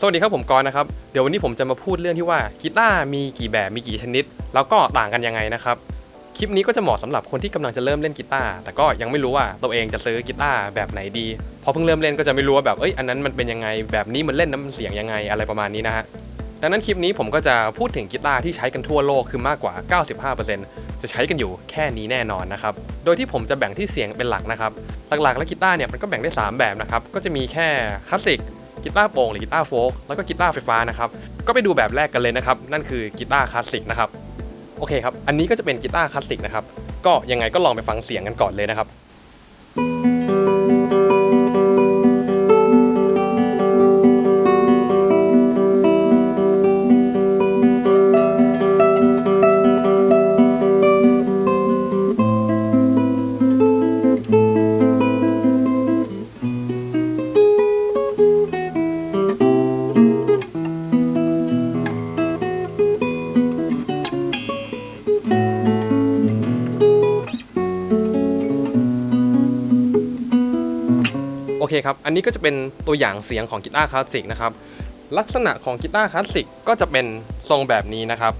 สวัสดีครับผมกรณ์นะครับ เดี๋ยววันนี้ผมจะมาพูดเรื่องที่ว่ากีตาร์มีกี่แบบมีกี่ชนิด แล้วก็ต่างกันยังไงนะครับ คลิปนี้ก็จะเหมาะสำหรับคนที่กำลังจะเริ่มเล่นกีตาร์แต่ก็ยังไม่รู้ว่าตัวเองจะซื้อกีตาร์แบบไหนดีพอเพิ่งเริ่มเล่นก็จะไม่รู้ว่าแบบเอ้ยอันนั้นมันเป็นยังไงแบบนี้มันเล่นน้ำเสียงยังไงอะไรประมาณนี้นะฮะดังนั้นคลิปนี้ผมก็จะพูดถึงกีตาร์ที่ใช้กันทั่วโลกคือมากกว่า 95%จะใช้กันอยู่แค่นี้แน่นอนนะครับ โดยที่ผมจะแบ่งที่เสียงเป็นหลักนะครับ หลักๆ แล้วกีตาร์เนี่ยมันก็แบ่งได้สามแบบนะครับ ก็จะมีแค่คลาสสิก กีตาร์โปร่งหรือกีตาร์โฟล์กแล้วก็กีตาร์ไฟฟ้านะครับก็ไปดูแบบแรกกันเลยนะครับนั่นคือกีตาร์คลาสสิกนะครับโอเคครับอันนี้ก็จะเป็นกีตาร์คลาสสิกนะครับก็ยังไงก็ลองไปฟังเสียงกันก่อนเลยนะครับ โอเคครับ อันนี้ก็จะเป็นตัวอย่างเสียงของกีตาร์คลาสสิกนะครับ ลักษณะของกีตาร์คลาสสิกก็จะเป็นทรงแบบนี้นะครับ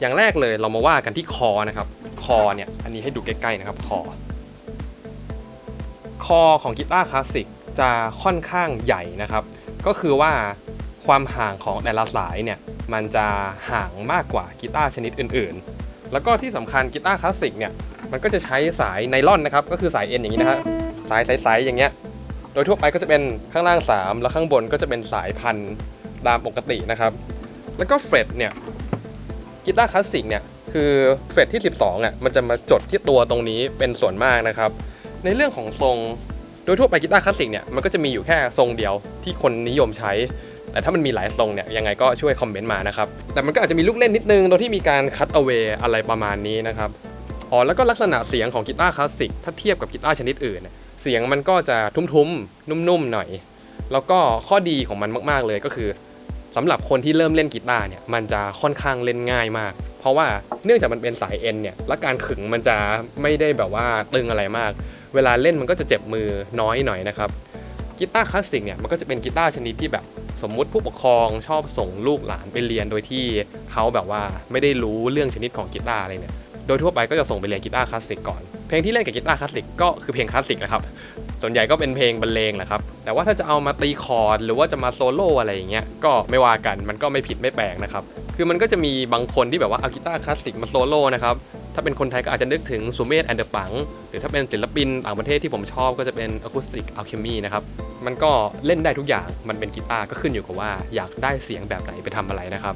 อย่างแรกเลยเรามาว่ากันที่คอนะครับ คอเนี่ย อันนี้ให้ดูใกล้ๆนะครับ คอ คอของกีตาร์คลาสสิกจะค่อนข้างใหญ่นะครับ ก็คือว่าความห่างของแต่ละสายเนี่ย มันจะห่างมากกว่ากีตาร์ชนิดอื่นๆ แล้วก็ที่สำคัญกีตาร์คลาสสิกเนี่ย มันก็จะใช้สายไนล่อนนะครับ ก็คือสายเอ็นอย่างนี้นะฮะสายใสๆอย่างเงี้ย โดยทั่วไปก็จะเป็นข้างล่าง 3 แล้วข้างบนก็จะเป็นสายพันธุ์ตามปกตินะครับ แล้วก็เฟรดเนี่ยกีตาร์คลาสสิกเนี่ยคือเฟรดที่ 12อะมันจะมาจดที่ตัวตรงนี้เป็นส่วนมากนะครับ ในเรื่องของทรงโดยทั่วไปกีตาร์คลาสสิกเนี่ยมันก็จะมีอยู่แค่ทรงเดียวที่คนนิยมใช้ แต่ถ้ามันมีหลายทรงเนี่ยยังไงก็ช่วยคอมเมนต์มานะครับ แต่มันก็อาจจะมีลูกเล่นนิดนึงโดยที่มีการคัตเอา a y อะไรประมาณนี้นะครับอ๋อแล้วก็ลักษณะเสียงของกีตาร์คลาสสิกถ้าเทียบกับกีตาร์ชนิดอื่น เสียงมันก็จะทุ้มๆ นุ่มๆหน่อย แล้วก็ข้อดีของมันมาก ๆเลยก็คือสำหรับคนที่เริ่มเล่นกีตาร์เนี่ยมันจะค่อนข้างเล่นง่ายมาก เพราะว่าเนื่องจากมันเป็นสายเอ็นเนี่ยและการขึงมันจะไม่ได้แบบว่าตึงอะไรมาก เวลาเล่นมันก็จะเจ็บมือน้อยหน่อยนะครับกีตาร์คลาสสิกเนี่ยมันก็จะเป็นกีตาร์ชนิดที่แบบสมมุติผู้ปกครองชอบส่งลูกหลานไปเรียนโดยที่เขาแบบว่าไม่ได้รู้เรื่องชนิดของกีตาร์อะไรเนี่ย โดยทั่วไปก็จะส่งไปเรียนกีตาร์คลาสสิกก่อน เพลงที่เล่นกับกีตาร์คลาสสิกก็คือเพลงคลาสสิกนะครับ ส่วนใหญ่ก็เป็นเพลงบรรเลงแหละครับ แต่ว่าถ้าจะเอามาตีคอร์ดหรือว่าจะมาโซโล่อะไรอย่างเงี้ย ก็ไม่ว่ากัน มันก็ไม่ผิดไม่แปลกนะครับ คือมันก็จะมีบางคนที่แบบว่าเอากีตาร์คลาสสิกมาโซโล่นะครับ ถ้าเป็นคนไทยก็อาจจะนึกถึงซูเมธแอนเดอร์ปัง หรือถ้าเป็นศิลปินต่างประเทศที่ผมชอบก็จะเป็นอะคูสติกอัลเคมีนะครับ มันก็เล่นได้ทุกอย่าง มันเป็นกีตาร์ก็ขึ้นอยู่กับว่า อยากได้เสียงแบบไหนไปทำอะไรนะครับ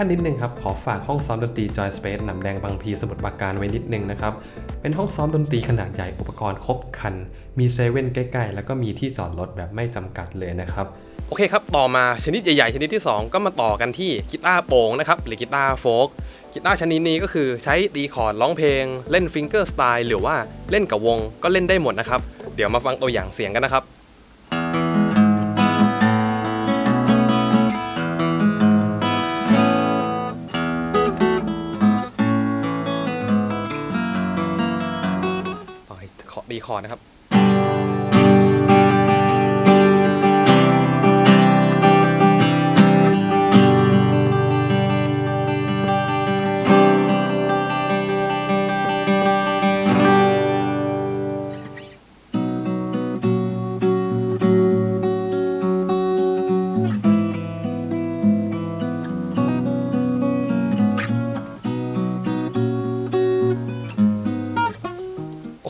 ขั้นนิดนึงครับ ขอฝากห้องซ้อมดนตรี Joy Space หนำแดงบางพีสมุทรปราการไว้นิดนึงนะครับ เป็นห้องซ้อมดนตรีขนาดใหญ่อุปกรณ์ครบครัน มีเซเว่นใกล้ ๆ แล้วก็มีที่จอดรถแบบไม่จำกัดเลยนะครับ โอเคครับ ต่อมาชนิดใหญ่ๆ ชนิดที่ 2 ก็มาต่อกันที่กีตาร์โป่งนะครับ หรือกีตาร์โฟกกีตาร์ชนิดนี้ก็คือใช้ตีคอร์ดร้องเพลง เล่นฟิงเกอร์สไตล์หรือว่าเล่นกับวงก็เล่นได้หมดนะครับ เดี๋ยวมาฟังตัวอย่างเสียงกันนะครับ คอร์นะครับ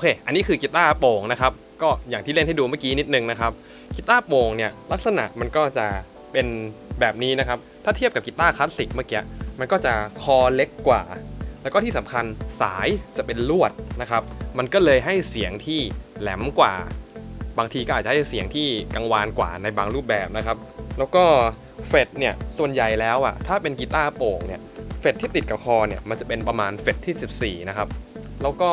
อเคอันนี้คือกีตาร์โปร่งนะครับ ก็อย่างที่เล่นให้ดูเมื่อกี้นิดนึงนะครับกีตาร์โปร่งเนี่ยลักษณะมันก็จะเป็นแบบนี้นะครับ ถ้าเทียบกับกีตาร์คลาสสิกเมื่อกี้มันก็จะคอเล็กกว่า แล้วก็ที่สำคัญสายจะเป็นลวดนะครับ มันก็เลยให้เสียงที่แหลมกว่า บางทีก็อาจจะให้เสียงที่กังวานกว่าในบางรูปแบบนะครับ แล้วก็เฟดเนี่ยส่วนใหญ่แล้วอะถ้าเป็นกีตาร์โปร่งเนี่ยเฟดที่ติดกับคอเนี่ยมันจะเป็นประมาณเฟดที่ 14 นะครับ แล้วก็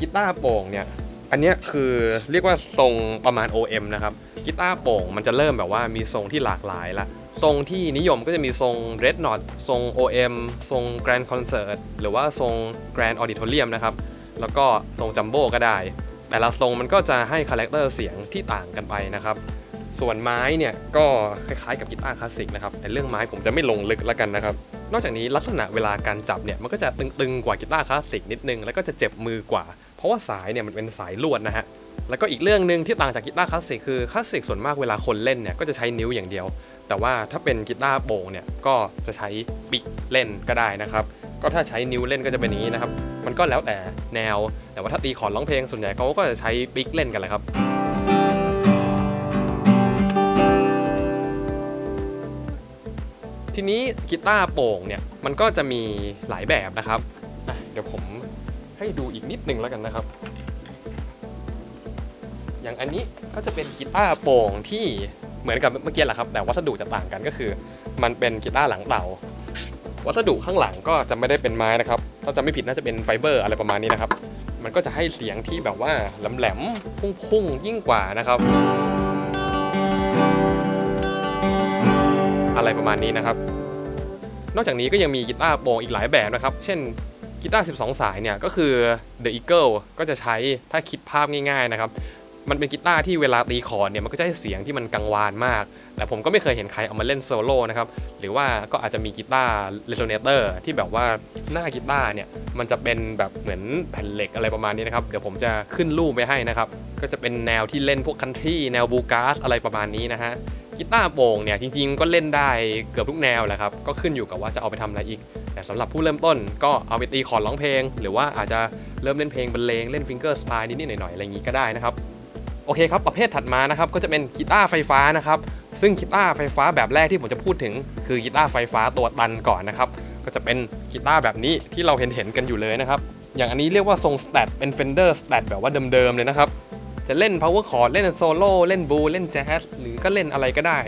กีตาร์โปร่งเนี่ยอันนี้คือเรียกว่าทรงประมาณ OM นะครับกีตาร์โปร่งมันจะเริ่มแบบว่ามีทรงที่หลากหลายละทรงที่นิยมก็จะมีทรง Red Knot ทรง OM ทรง Grand Concert หรือว่าทรง Grand Auditorium นะครับ แล้วก็ทรงจัมโบ้ก็ได้ แต่ละทรงมันก็จะให้คาแรคเตอร์เสียงที่ต่างกันไปนะครับ ส่วนไม้เนี่ยก็คล้ายๆกับกีตาร์คลาสสิกนะครับ แต่เรื่องไม้ผมจะไม่ลงลึกแล้วกันนะครับ นอกจากนี้ลักษณะเวลาการจับเนี่ยมันก็จะตึงๆกว่ากีตาร์คลาสสิกนิดนึง แล้วก็จะเจ็บมือกว่า ราะว่าสายเนี่ยมันเป็นสายลวดนะฮะแล้วก็อีกเรื่องหนึ่งที่ต่างจากกีตาร์คลาสสิกคือคลาสสิกส่วนมากเวลาคนเล่นเนี่ยก็จะใช้นิ้วอย่างเดียว แต่ว่าถ้าเป็นกีตาร์โปร่งเนี่ยก็จะใช้ปิกเล่นก็ได้นะครับก็ถ้าใช้นิ้วเล่นก็จะเป็นอย่างนี้นะครับมันก็แล้วแต่แนว แต่ว่าถ้าตีขอร์ดร้องเพลงส่วนใหญ่เขาก็จะใช้ปิกเล่นกันแหละครับทีนี้กีตาร์โป่งเนี่ยมันก็จะมีหลายแบบนะครับ เดี๋ยวผม ให้ดูอีกนิดหนึ่งแล้วกันนะครับ อย่างอันนี้ก็จะเป็นกีตาร์โปร่งที่เหมือนกับเมื่อกี้แหละครับ แต่วัสดุจะต่างกันก็คือ มันเป็นกีตาร์หลังเต่า วัสดุข้างหลังก็จะไม่ได้เป็นไม้นะครับถ้าจะไม่ผิดน่าจะเป็นไฟเบอร์อะไรประมาณนี้นะครับ มันก็จะให้เสียงที่แบบว่าแหลมๆพุ่งๆยิ่งกว่านะครับอะไรประมาณนี้นะครับ นอกจากนี้ก็ยังมีกีตาร์โปร่งอีกหลายแบบนะครับ เช่น กีตาร์ 12 สายเนี่ยก็คือ The Eagle ก็จะใช้ถ้าคิดภาพง่ายๆนะครับ มันเป็นกีตาร์ที่เวลาตีคอร์ดเนี่ยมันก็จะให้เสียงที่มันกังวานมาก แต่ผมก็ไม่เคยเห็นใครเอามาเล่นโซโล่นะครับ หรือว่าก็อาจจะมีกีตาร์เรโซเนเตอร์ที่แบบว่าหน้ากีตาร์เนี่ยมันจะเป็นแบบเหมือนแผ่นเหล็กอะไรประมาณนี้นะครับ เดี๋ยวผมจะขึ้นรูปไปให้นะครับ ก็จะเป็นแนวที่เล่นพวกคันทรีแนวบูการ์สอะไรประมาณนี้นะฮะ กีตาร์โปร่งเนี่ยจริงๆก็เล่นได้เกือบทุกแนวแหละครับก็ขึ้นอยู่กับว่าจะเอาไปทำอะไรอีก แต่สำหรับผู้เริ่มต้นก็เอาไปตีคอร์ดร้องเพลง หรือว่าอาจจะเริ่มเล่นเพลงบรรเลงเล่นฟิงเกอร์สไตล์นิดๆหน่อยๆอะไรอย่างนี้ก็ได้นะครับโอเคครับประเภทถัดมานะครับก็จะเป็นกีตาร์ไฟฟ้านะครับซึ่งกีตาร์ไฟฟ้าแบบแรกที่ผมจะพูดถึง คือกีตาร์ไฟฟ้าตัวตันก่อนนะครับก็จะเป็นกีตาร์แบบนี้ที่เราเห็นเห็นๆกันอยู่เลยนะครับอย่างอันนี้เรียกว่าทรงสแตทเป็น Fender สแตทแบบว่าเดิมๆเลยนะครับ จะเล่น power chord เล่นโซโล่เล่นบูเล่นแจ๊สหรือก็เล่นอะไรก็ได้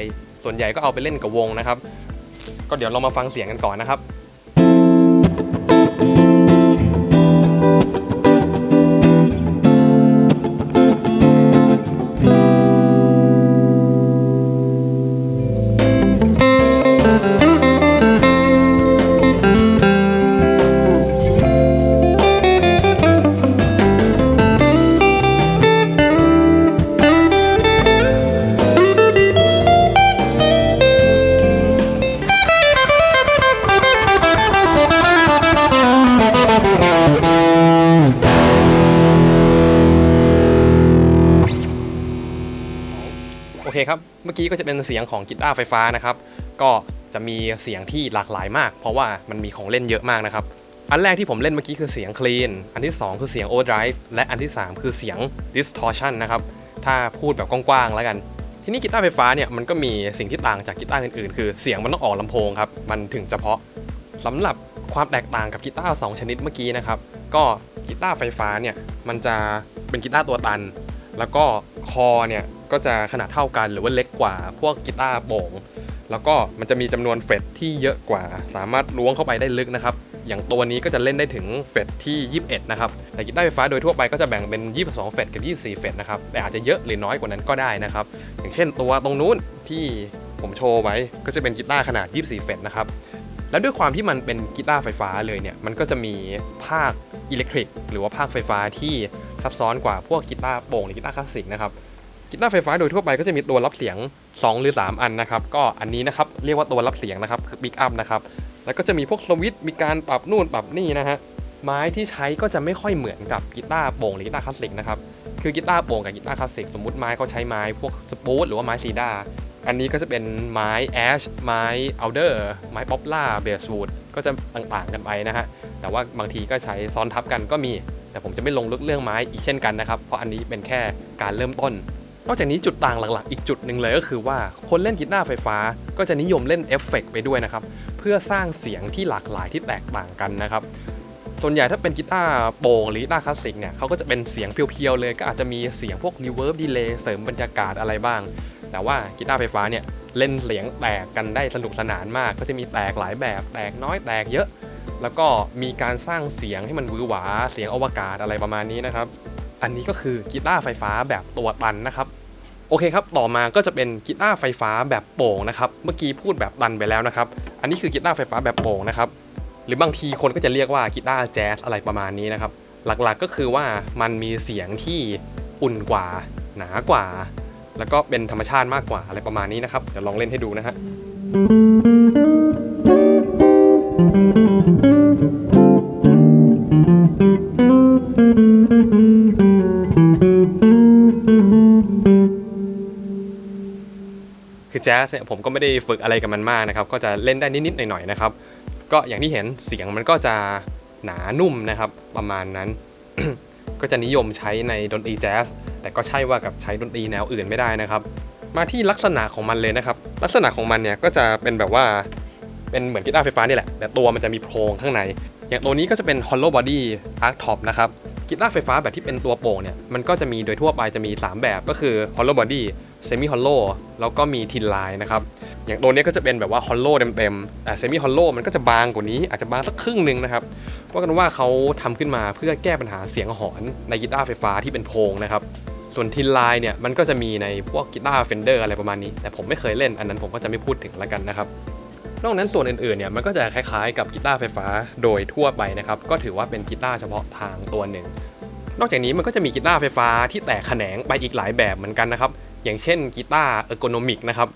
ส่วนใหญ่ก็เอาไปเล่นกับวงนะครับ ก็เดี๋ยวเรามาฟังเสียงกันก่อนนะครับ กี้ก็จะเป็นเสียงของกีตาร์ไฟฟ้านะครับ ก็จะมีเสียงที่หลากหลายมาก เพราะว่ามันมีของเล่นเยอะมากนะครับ อันแรกที่ผมเล่นเมื่อกี้คือเสียง clean อันที่ 2 คือเสียง overdrive และอันที่ 3 คือเสียง distortion นะครับ ถ้าพูดแบบกว้างๆแล้วกัน ทีนี้กีตาร์ไฟฟ้าเนี่ยมันก็มีสิ่งที่ต่างจากกีตาร์อื่นๆ คือเสียงมันต้องออกลำโพงครับ มันถึงเฉพาะสำหรับความแตกต่างกับกีตาร์สองชนิดเมื่อกี้นะครับ ก็กีตาร์ไฟฟ้าเนี่ยมันจะเป็นกีตาร์ตัวตัน แล้วก็คอเนี่ย ก็จะขนาดเท่ากันหรือว่าเล็กกว่าพวกกีตาร์โป่งแล้วก็มันจะมีจำนวนเฟรตที่เยอะกว่า สามารถล้วงเข้าไปได้ลึกนะครับ อย่างตัวนี้ก็จะเล่นได้ถึงเฟรตที่ 21 นะครับ แต่กีตาร์ไฟฟ้าโดยทั่วไปก็จะแบ่งเป็น 22 เฟรตกับ 24 เฟรตนะครับ แต่อาจจะเยอะหรือน้อยกว่านั้นก็ได้นะครับ อย่างเช่นตัวตรงนู้นที่ผมโชว์ไว้ก็จะเป็นกีตาร์ขนาด 24 เฟรตนะครับ แล้วด้วยความที่มันเป็นกีตาร์ไฟฟ้าเลยเนี่ย มันก็จะมีภาคอิเล็กทริก หรือว่าภาคไฟฟ้าที่ซับซ้อนกว่าพวกกีตาร์โป่งหรือกีตาร์คลาสสิกนะครับ กีตาร์ไฟฟ้าโดยทั่วไปก็จะมีตัวรับเสียง 2 หรือ 3 อันนะครับ ก็อันนี้นะครับเรียกว่าตัวรับเสียงนะครับคือบิ๊กอัพนะครับ แล้วก็จะมีพวกสวิตช์มีการปรับนู่นปรับนี่นะฮะไม้ที่ใช้ก็จะไม่ค่อยเหมือนกับกีตาร์โป่งหรือกีตาร์คลาสสิกนะครับคือกีตาร์โป่งกับกีตาร์คลาสสิกสมมติไม้เขาใช้ไม้พวกสปูตหรือว่าไม้ซีดาอันนี้ก็จะเป็นไม้แอชไม้อัลเดอร์ไม้ป๊อปล่าเบสวูดก็จะต่างๆกันไปนะฮะแต่ว่าบางทีก็ใช้ซ้อนทับกันก็มี แต่ผมจะไม่ลงลึกเรื่องไม้อีกเช่นกันนะครับ เพราะอันนี้เป็นแค่การเริ่มต้น นอกจากนี้จุดต่างหลักๆ อีกจุดหนึ่งเลยก็คือว่าคนเล่นกีตาร์ไฟฟ้าก็จะนิยมเล่นเอฟเฟกต์ไปด้วยนะครับ เพื่อสร้างเสียงที่หลากหลายที่แตกต่างกันนะครับส่วนใหญ่ถ้าเป็นกีตาร์โปร่งหรือกีตาร์คลาสสิกเนี่ยเขาก็จะเป็นเสียงเพียวๆเลย ก็อาจจะมีเสียงพวกรีเวิร์บดีเลย์เสริมบรรยากาศอะไรบ้าง แต่ว่ากีตาร์ไฟฟ้าเนี่ยเล่นเสียงแตกกันได้สนุกสนานมาก ก็จะมีแตกหลายแบบแตกน้อยแตกเยอะ แล้วก็มีการสร้างเสียงให้มันวือหวาเสียงอวกาศอะไรประมาณนี้นะครับ อันนี้ก็คือกีตาร์ไฟฟ้าแบบตัวตันนะครับโอเคครับ ต่อมาก็จะเป็นกีตาร์ไฟฟ้าแบบโป่งนะครับ เมื่อกี้พูดแบบตันไปแล้วนะครับ อันนี้คือกีตาร์ไฟฟ้าแบบโป่งนะครับ หรือบางทีคนก็จะเรียกว่ากีตาร์แจ๊สอะไรประมาณนี้นะครับ หลักๆก็คือว่ามันมีเสียงที่อุ่นกว่า หนากว่า แล้วก็เป็นธรรมชาติมากกว่าอะไรประมาณนี้นะครับ เดี๋ยวลองเล่นให้ดูนะฮะ จ๊สเนี่ยผมก็ไม่ได้ฝึกอะไรกับมันมากนะครับ ก็จะเล่นได้นิดๆหน่อยๆนะครับ ก็อย่างที่เห็นเสียงมันก็จะหนานุ่มนะครับ ประมาณนั้น ก็จะนิยมใช้ในดนตรีแจ๊สแต่ก็ใช่ว่ากับใช้ดนตรีแนวอื่นไม่ได้นะครับ มาที่ลักษณะของมันเลยนะครับ ลักษณะของมันเนี่ยก็จะเป็นแบบว่าเป็นเหมือนกีตาร์ไฟฟ้านี่แหละ แต่ตัวมันจะมีโพรงข้างใน อย่างตัวนี้ก็จะเป็น hollow body arc top นะครับกีตาร์ไฟฟ้าแบบที่เป็นตัวโป่งเนี่ยมันก็จะมีโดยทั่วไปจะมี 3 แบบก็คือ hollow body semi hollow แล้วก็มี tin line นะครับ อย่างตัวนี้ก็จะเป็นแบบว่า hollow เต็มๆแต่ semi hollow มันก็จะบางกว่านี้อาจจะบางสักครึ่งหนึ่งนะครับว่ากันว่าเขาทำขึ้นมาเพื่อแก้ปัญหาเสียงหอนในกีตาร์ไฟฟ้าที่เป็นโพรงนะครับ ส่วนทินไลน์เนี่ยมันก็จะมีในพวกกีตาร์เฟนเดอร์อะไรประมาณนี้ แต่ผมไม่เคยเล่นอันนั้นผมก็จะไม่พูดถึงแล้วกันนะครับนอกนั้นส่วนอื่นๆเนี่ยมันก็จะคล้ายๆกับกีตาร์ไฟฟ้าโดยทั่วไปนะครับก็ถือว่าเป็นกีตาร์เฉพาะทางตัวหนึ่งนอกจากนี้มันก็จะมีกีตาร์ไฟฟ้าที่แตกแขนงไปอีกหลายแบบเหมือนกันนะครับ อย่างเช่นกีตาร์เออร์โกนอมิกนะครับ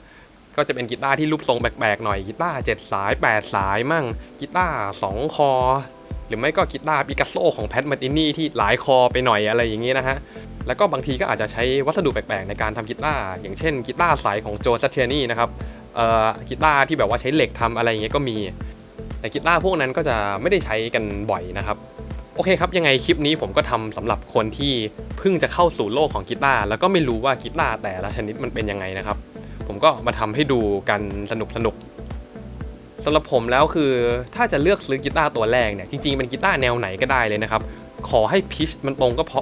ก็จะเป็นกีตาร์ที่รูปทรงแปลกๆหน่อยกีตาร์7สาย 8 สายมั่งกีตาร์2คอ หรือไม่ก็กีตาร์ปิกัสโซของแพทมาตินี่ที่หลายคอไปหน่อยอะไรอย่างนี้นะฮะแล้วก็บางทีก็อาจจะใช้วัสดุแปลกๆในการทำกีตาร์อย่างเช่นกีตาร์สายของโจซัตเทียนี่นะครับเอ่อกีตาร์ที่แบบว่าใช้เหล็กทำอะไรอย่างเงี้ยก็มี แต่กีตาร์พวกนั้นก็จะไม่ได้ใช้กันบ่อยนะครับ โอเคครับ ยังไงคลิปนี้ผมก็ทำสำหรับคนที่เพิ่งจะเข้าสู่โลกของกีตาร์แล้วก็ไม่รู้ว่ากีตาร์แต่ละชนิดมันเป็นยังไงนะครับ ผมก็มาทำให้ดูกันสนุกสนุกสำหรับผมแล้วคือถ้าจะเลือกซื้อกีตาร์ตัวแรกเนี่ยจริงๆเป็นกีตาร์แนวไหนก็ได้เลยนะครับ ขอให้พิชมันตรงก็พอ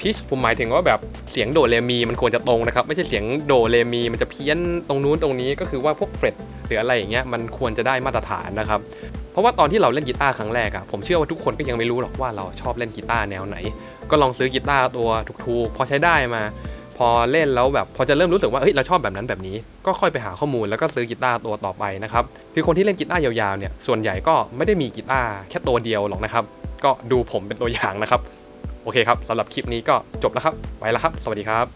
พิชผมหมายถึงว่าแบบเสียงโดเรมีมันควรจะตรงนะครับ ไม่ใช่เสียงโดเรมีมันจะเพี้ยนตรงนู้นตรงนี้ก็คือว่าพวกเฟรดหรืออะไรอย่างเงี้ยมันควรจะได้มาตรฐานนะครับ เพราะว่าตอนที่เราเล่นกีตาร์ครั้งแรกอะผมเชื่อว่าทุกคนก็ยังไม่รู้หรอกว่าเราชอบเล่นกีตาร์แนวไหน ก็ลองซื้อกีตาร์ตัวถูกๆพอใช้ได้มา พอเล่นแล้วแบบพอจะเริ่มรู้สึกว่าเฮ้ยเราชอบแบบนั้นแบบนี้ ก็ค่อยไปหาข้อมูลแล้วก็ซื้อกีตาร์ตัวต่อไปนะครับคือคนที่เล่นกีตาร์ยาวๆเนี่ยส่วนใหญ่ก็ไม่ได้มีกีตาร์แค่ตัวเดียวหรอกนะครับก็ดูผมเป็นตัวอย่างนะครับ โอเคครับสำหรับคลิปนี้ก็จบแล้วครับ ไว้แล้วครับ สวัสดีครับ